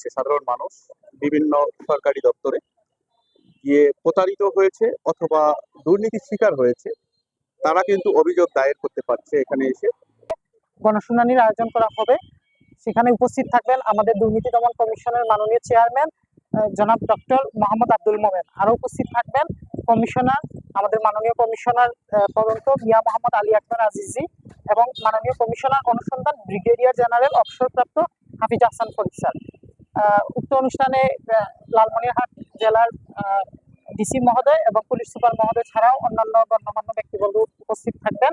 সে সাধারণ মানুষ, বিভিন্ন সরকারি দপ্তরে গিয়ে প্রতারিত হয়েছে অথবা দুর্নীতির শিকার হয়েছে। তারা কিন্তু অভিযোগ দায়ের করতে পারছে এখানে এসে। গণশুনানির আয়োজন করা হবে। সেখানে উপস্থিত থাকবেন আমাদের দুর্নীতি দমন কমিশনের মাননীয় চেয়ারম্যান জনাব ডক্টর মোহাম্মদ আব্দুল মোমেন। আরও উপস্থিত থাকবেন কমিশনার, আমাদের মাননীয় কমিশনার তদন্ত মিয়া মোহাম্মদ আলী আকবর আজিজি এবং মাননীয় কমিশনার অনুসন্ধান ব্রিগেডিয়ার জেনারেল অবসরপ্রাপ্ত হাফিজ আহসান ফরিদ স্যার। উক্ত অনুষ্ঠানে লালমনিরহাট জেলার ডিসি মহোদয় এবং পুলিশ সুপার মহোদয় ছাড়াও অন্যান্য গণ্যমান্য ব্যক্তিবর্গ উপস্থিত থাকবেন।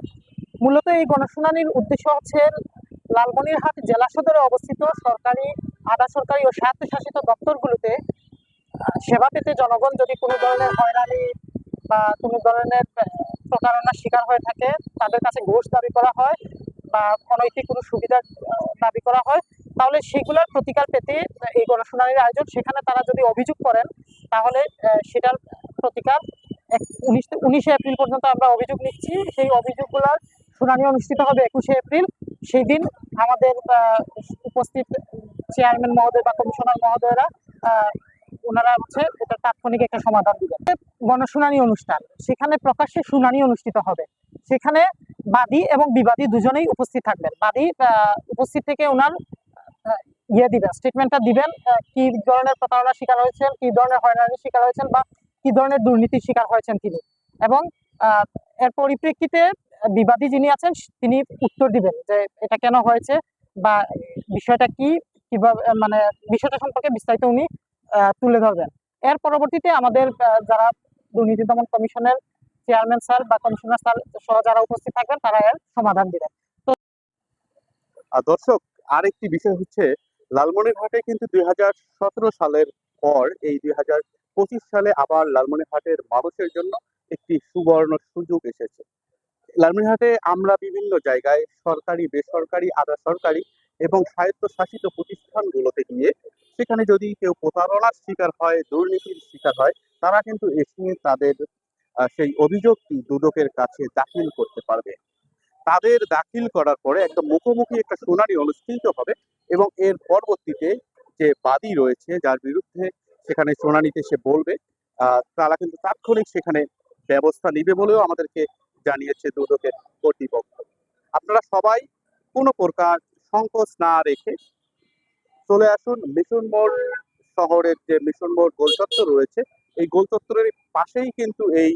মূলত এই গণশুনানির উদ্দেশ্য হচ্ছে লালমনিরহাট জেলা সদরে অবস্থিত সরকারি, আধা সরকারি ও স্বায়ত্তশাসিত দপ্তরগুলোতে সেবা পেতে জনগণ যদি কোনো ধরনের হয়রানি বা কোনো ধরনের প্রতারণার শিকার হয়ে থাকে, তাদের কাছে ঘোষ দাবি করা হয় বা অনৈতিক কোনো সুবিধা দাবি করা হয়। তাহলে সেগুলোর প্রতিকার পেতে এই গণশুনানির আয়োজন, সেখানে তারা যদি অভিযোগ করেন, তাহলে সেটার প্রতিকার উনিশ এপ্রিল পর্যন্ত আমরা অভিযোগ নিচ্ছি। সেই অভিযোগগুলোর শুনানি অনুষ্ঠিত হবে একুশে এপ্রিল। সেই দিন আমাদের উপস্থিত চেয়ারম্যান মহোদয় বা কমিশনার মহোদয়রা ওনারা হচ্ছে এটা তাৎক্ষণিক একটা সমাধান দিবেন। গণশুনানি অনুষ্ঠান, সেখানে প্রকাশ্যে শুনানি অনুষ্ঠিত হবে। সেখানে বাদী এবং বিবাদী দুজনেই উপস্থিত থাকবেন। বাদী উপস্থিত থেকে ওনার ইয়ে দিবেন স্টেটমেন্টটা দিবেন কি ধরনের প্রতারণার শিকার হয়েছেন, কি ধরনের হয়রানির শিকার হয়েছেন বা কি ধরনের দুর্নীতির শিকার হয়েছেন তিনি। এবং এর পরিপ্রেক্ষিতে বিবাদী যিনি আছেন, তিনি উত্তর দিবেন যে এটা কেন হয়েছে বা বিষয়টা কি, কীভাবে মানে বিষয়টা সম্পর্কে বিস্তারিত উনি তুলে ধরবেন। এর পরবর্তীতে আমাদের যারা দুর্নীতি দমন কমিশনের চেয়ারম্যান স্যার বা কমিশনার স্যার সহ যারা উপস্থিত থাকবেন, তারা এর সমাধান দিবেন। আর দর্শক আরেকটি বিষয় হচ্ছে লালমনিরহাটে কিন্তু দুই হাজার সতেরো সালের পর এই দুই হাজার পঁচিশ সালে আবার লালমনিরহাটের মানুষের জন্য একটি সুবর্ণ সুযোগ এসেছে। লালমনিরহাটে আমরা বিভিন্ন জায়গায় সরকারি, বেসরকারি, আধা সরকারি এবং স্বায়ত্তশাসিত প্রতিষ্ঠানগুলোতে গিয়ে সেখানে যদি কেউ প্রতারণার শিকার হয়, দুর্নীতির শিকার হয়, তারা কিন্তু এসে তাদের সেই অভিযোগটি দুদকের কাছে দাখিল করতে পারবে। তাদের দাখিল করার পরে একটা মুখোমুখি একটা শুনানি অনুষ্ঠিত হবে এবং এর পরবর্তীতে যে বাদী রয়েছে, যার বিরুদ্ধে সেখানে শুনানিতে সে বলবে তারা কিন্তু তাৎক্ষণিক সেখানে ব্যবস্থা নিবে বলেও আমাদেরকে জানিয়েছে দুদকের কর্তৃপক্ষ। আপনারা সবাই কোনো প্রকার সংকোচ না রেখে চলে আসুন মিশন মোড় শহরের যে মিশন মোড় গোলচত্বর রয়েছে, এই গোলচত্বরের পাশেই কিন্তু এই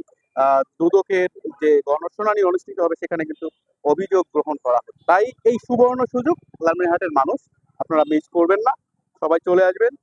দুদকের যে গণশুনানি অনুষ্ঠিত হবে, সেখানে কিন্তু অভিযোগ গ্রহণ করা হবে। তাই এই সুবর্ণ সুযোগ লালমিনহাটের মানুষ আপনারা মিস করবেন না। সবাই চলে আসবেন।